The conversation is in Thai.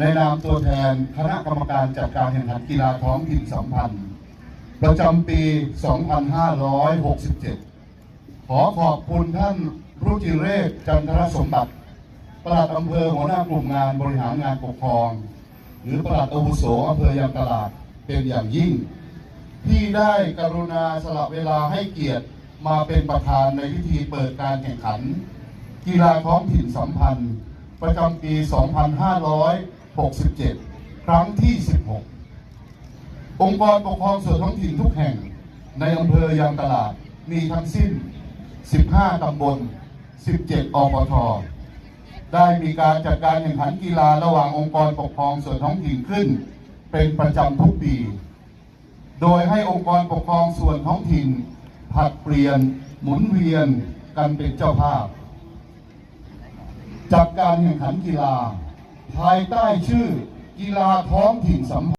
ในนามตัวแทนคณะกรรมการจัดการแข่งขันกีฬาท้องถิ่นสัมพันธ์ ประจำปี 2567 ขอขอบคุณท่านรุจิเรศจันทรสมบัติปลัดอำเภอหัวหน้ากลุ่มงานบริหารงานปกครอง หรือปลัดอาวุโสอำเภอยางตลาดเป็นอย่างยิ่ง ที่ได้กรุณาสละเวลาให้เกียรติมาเป็นประธานในพิธีเปิดการแข่งขัน กีฬาท้องถิ่นสัมพันธ์ ประจำปี 256 2567 ครั้งที่ 16 องค์กรปกครองส่วนท้องถิ่นทุกแห่งในอำเภอยางตลาดมีทั้งสิ้น 15 ตำบล 17 อปท ได้มีการจัดการแข่งขันกีฬาระหว่างองค์กรปกครองส่วนท้องถิ่นขึ้น เป็นประจำทุกปี โดยให้องค์กรปกครองส่วนท้องถิ่นผัดเปลี่ยนหมุนเวียนกันเป็นเจ้าภาพ จัดการแข่งขันกีฬา ภายใต้ชื่อกีฬาท้องถิ่นสัมพันธ์